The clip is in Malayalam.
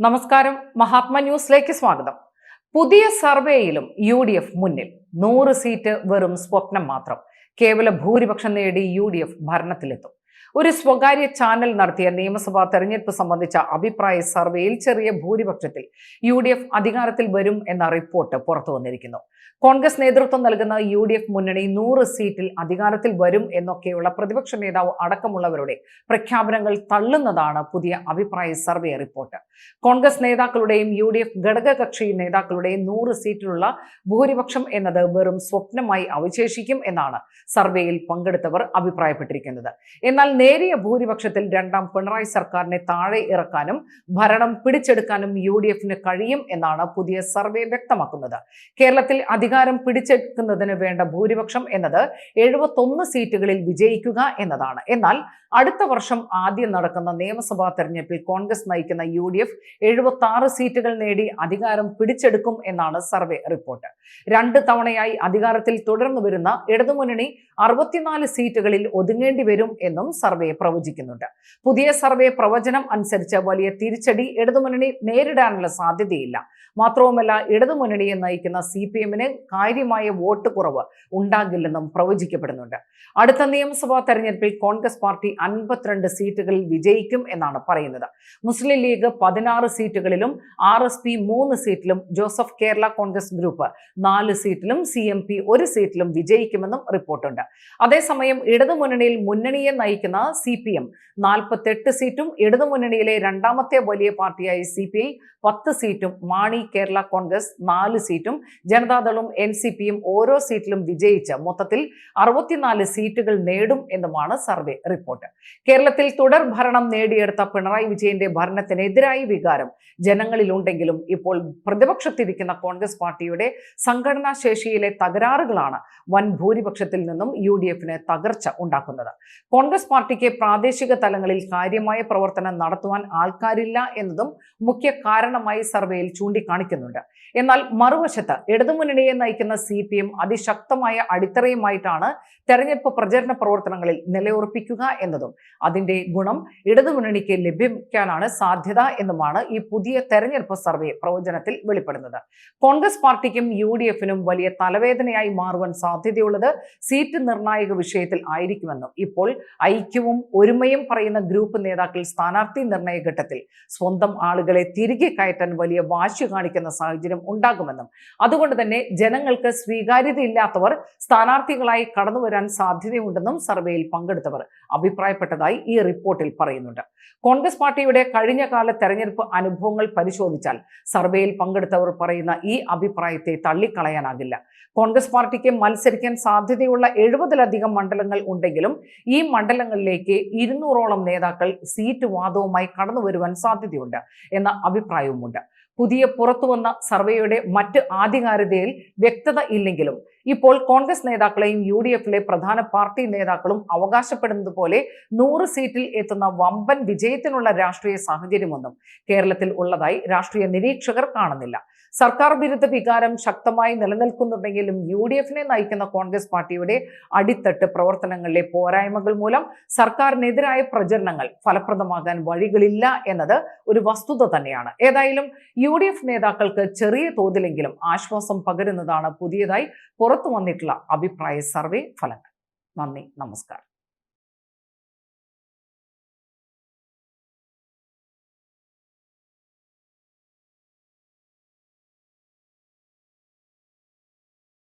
നമസ്കാരം. മഹാത്മ ന്യൂസിലേക്ക് സ്വാഗതം. പുതിയ സർവേയിലും യു ഡി എഫ് മുന്നിൽ. നൂറ് സീറ്റ് വെറും സ്വപ്നം മാത്രം. കേവല ഭൂരിപക്ഷം നേടി യു ഡി എഫ് ഭരണത്തിലെത്തും. ഒരു സ്വകാര്യ ചാനൽ നടത്തിയ നിയമസഭാ തെരഞ്ഞെടുപ്പ് സംബന്ധിച്ച അഭിപ്രായ സർവേയിൽ ചെറിയ ഭൂരിപക്ഷത്തിൽ യു ഡി എഫ് അധികാരത്തിൽ വരും എന്ന റിപ്പോർട്ട് പുറത്തു വന്നിരിക്കുന്നു. കോൺഗ്രസ് നേതൃത്വം നൽകുന്ന യു ഡി എഫ് മുന്നണി നൂറ് സീറ്റിൽ അധികാരത്തിൽ വരും എന്നൊക്കെയുള്ള പ്രതിപക്ഷ നേതാവ് അടക്കമുള്ളവരുടെ പ്രഖ്യാപനങ്ങൾ തള്ളുന്നതാണ് പുതിയ അഭിപ്രായ സർവേ റിപ്പോർട്ട്. കോൺഗ്രസ് നേതാക്കളുടെയും യു ഡി എഫ് ഘടകകക്ഷി നേതാക്കളുടെയും നൂറ് സീറ്റിലുള്ള ഭൂരിപക്ഷം എന്നത് വെറും സ്വപ്നമായി അവശേഷിക്കും എന്നാണ് സർവേയിൽ പങ്കെടുത്തവർ അഭിപ്രായപ്പെട്ടിരിക്കുന്നത്. എന്നാൽ നേരിയ ഭൂരിപക്ഷത്തിൽ രണ്ടാം പിണറായി സർക്കാരിനെ താഴെ ഇറക്കാനും ഭരണം പിടിച്ചെടുക്കാനും യു ഡി എഫിന് കഴിയും എന്നാണ് പുതിയ സർവേ വ്യക്തമാക്കുന്നത്. കേരളത്തിൽ അധികാരം പിടിച്ചെടുക്കുന്നതിന് വേണ്ട ഭൂരിപക്ഷം എന്നത് എഴുപത്തൊന്ന് സീറ്റുകളിൽ വിജയിക്കുക എന്നതാണ്. എന്നാൽ അടുത്ത വർഷം ആദ്യം നടക്കുന്ന നിയമസഭാ തെരഞ്ഞെടുപ്പിൽ കോൺഗ്രസ് നയിക്കുന്ന യു ഡി എഫ് എഴുപത്തി ആറ് സീറ്റുകൾ നേടി അധികാരം പിടിച്ചെടുക്കും എന്നാണ് സർവേ റിപ്പോർട്ട്. രണ്ട് തവണയായി അധികാരത്തിൽ തുടർന്നു വരുന്ന ഇടതുമുന്നണി അറുപത്തിനാല് സീറ്റുകളിൽ ഒതുങ്ങേണ്ടി വരും എന്നും സർവേ പ്രവചിക്കുന്നുണ്ട്. പുതിയ സർവേ പ്രവചനം അനുസരിച്ച് വലിയ തിരിച്ചടി ഇടതുമുന്നണി നേരിടാനുള്ള സാധ്യതയില്ല. മാത്രവുമല്ല ഇടതുമുന്നണിയെ നയിക്കുന്ന സി പി എമ്മിന് കാര്യമായ വോട്ട് കുറവ് ഉണ്ടാകില്ലെന്നും പ്രവചിക്കപ്പെടുന്നുണ്ട്. അടുത്ത നിയമസഭാ തെരഞ്ഞെടുപ്പിൽ കോൺഗ്രസ് പാർട്ടി അൻപത്തിരണ്ട് സീറ്റുകളിൽ വിജയിക്കും എന്നാണ് പറയുന്നത്. മുസ്ലിം ലീഗ് പതിനാറ് സീറ്റുകളിലും ആർ എസ് പി മൂന്ന് സീറ്റിലും ജോസഫ് കേരള കോൺഗ്രസ് ഗ്രൂപ്പ് നാല് സീറ്റിലും സി എം പി ഒരു സീറ്റിലും വിജയിക്കുമെന്നും റിപ്പോർട്ടുണ്ട്. അതേസമയം ഇടതുമുന്നണിയിൽ മുന്നണിയെ നയിക്കുന്ന സി പി എം നാൽപ്പത്തെട്ട് സീറ്റും ഇടതുമുന്നണിയിലെ രണ്ടാമത്തെ വലിയ പാർട്ടിയായ സി പി ഐ പത്ത് സീറ്റും മാണി കേരള കോൺഗ്രസ് നാല് സീറ്റും. ജനതാദളും എൻ സി പിയും ഓരോ സീറ്റിലും വിജയിച്ച് മൊത്തത്തിൽ അറുപത്തിനാല് സീറ്റുകൾ നേടും എന്നുമാണ് സർവേ റിപ്പോർട്ട്. കേരളത്തിൽ തുടർ ഭരണം നേടിയെടുത്ത പിണറായി വിജയന്റെ ഭരണത്തിനെതിരായി വികാരം ജനങ്ങളിലുണ്ടെങ്കിലും ഇപ്പോൾ പ്രതിപക്ഷത്തിരിക്കുന്ന കോൺഗ്രസ് പാർട്ടിയുടെ സംഘടനാ ശേഷിയിലെ തകരാറുകളാണ് വൻ ഭൂരിപക്ഷത്തിൽ നിന്നും യു തകർച്ച ഉണ്ടാക്കുന്നത്. കോൺഗ്രസ് പാർട്ടിക്ക് പ്രാദേശിക തലങ്ങളിൽ കാര്യമായ പ്രവർത്തനം നടത്തുവാൻ ആൾക്കാരില്ല എന്നതും മുഖ്യ കാരണമായി സർവേയിൽ ചൂണ്ടിക്കാണിക്കുന്നുണ്ട്. എന്നാൽ മറുവശത്ത് ഇടതുമുന്നണിയെ നയിക്കുന്ന സി പി എം അതിശക്തമായ അടിത്തറയുമായിട്ടാണ് തെരഞ്ഞെടുപ്പ് പ്രചരണ പ്രവർത്തനങ്ങളിൽ നിലയുറപ്പിക്കുക എന്നതും അതിന്റെ ഗുണം ഇടതുമുന്നണിക്ക് ലഭിക്കാനാണ് സാധ്യത എന്നുമാണ് ഈ പുതിയ തെരഞ്ഞെടുപ്പ് സർവേ പ്രവചനത്തിൽ വെളിപ്പെടുന്നത്. കോൺഗ്രസ് പാർട്ടിക്കും യു ഡി എഫിനും വലിയ തലവേദനയായി മാറുവാൻ സാധ്യതയുള്ളത് സീറ്റ് നിർണായക വിഷയത്തിൽ ആയിരിക്കുമെന്നും ഇപ്പോൾ ഐക്യവും ഒരുമയും പറയുന്ന ഗ്രൂപ്പ് നേതാക്കൾ സ്ഥാനാർത്ഥി നിർണയ ഘട്ടത്തിൽ സ്വന്തം ആളുകളെ തിരികെ കയറ്റാൻ വലിയ വാശി കാണിക്കുന്ന സാഹചര്യം ഉണ്ടാകുമെന്നും അതുകൊണ്ട് തന്നെ ജനങ്ങൾക്ക് സ്വീകാര്യതയില്ലാത്തവർ സ്ഥാനാർത്ഥികളായി കടന്നു വരാൻ സാധ്യതയുണ്ടെന്നും സർവേയിൽ പങ്കെടുത്തവർ അഭിപ്രായപ്പെട്ടതായി ഈ റിപ്പോർട്ടിൽ പറയുന്നുണ്ട്. കോൺഗ്രസ് പാർട്ടിയുടെ കഴിഞ്ഞകാല തെരഞ്ഞെടുപ്പ് അനുഭവങ്ങൾ പരിശോധിച്ചാൽ സർവേയിൽ പങ്കെടുത്തവർ പറയുന്ന ഈ അഭിപ്രായത്തെ തള്ളിക്കളയാനാകില്ല. കോൺഗ്രസ് പാർട്ടിക്ക് മത്സരിക്കാൻ സാധ്യതയുള്ള എഴുപതിലധികം മണ്ഡലങ്ങൾ ഉണ്ടെങ്കിലും ഈ മണ്ഡലങ്ങളിലേക്ക് ഇരുന്നൂറോളം നേതാക്കൾ സീറ്റ് വാദവുമായി കടന്നു വരുവാൻ സാധ്യതയുണ്ട് എന്ന അഭിപ്രായവുമുണ്ട്. പുതിയ പുറത്തുവന്ന സർവേയുടെ മറ്റ് ആധികാരികതയിൽ വ്യക്തത ഇല്ലെങ്കിലും ഇപ്പോൾ കോൺഗ്രസ് നേതാക്കളെയും യു ഡി എഫിലെ പ്രധാന പാർട്ടി നേതാക്കളും അവകാശപ്പെടുന്നത് പോലെ നൂറ് സീറ്റിൽ എത്തുന്ന വമ്പൻ വിജയത്തിനുള്ള രാഷ്ട്രീയ സാഹചര്യമൊന്നും കേരളത്തിൽ ഉള്ളതായി രാഷ്ട്രീയ നിരീക്ഷകർ കാണുന്നില്ല. സർക്കാർ വിരുദ്ധ വികാരം ശക്തമായി നിലനിൽക്കുന്നുണ്ടെങ്കിലും യു ഡി എഫിനെ നയിക്കുന്ന കോൺഗ്രസ് പാർട്ടിയുടെ അടിത്തട്ട് പ്രവർത്തനങ്ങളിലെ പോരായ്മകൾ മൂലം സർക്കാരിനെതിരായ പ്രചരണങ്ങൾ ഫലപ്രദമാകാൻ വഴികളില്ല എന്നത് ഒരു വസ്തുത തന്നെയാണ്. ഏതായാലും യു ഡി എഫ് നേതാക്കൾക്ക് ചെറിയ തോതിലെങ്കിലും ആശ്വാസം പകരുന്നതാണ് പുതിയതായി പുറത്തു വന്നിട്ടുള്ള അഭിപ്രായ സർവേ ഫലങ്ങൾ. നന്ദി നമസ്കാരം.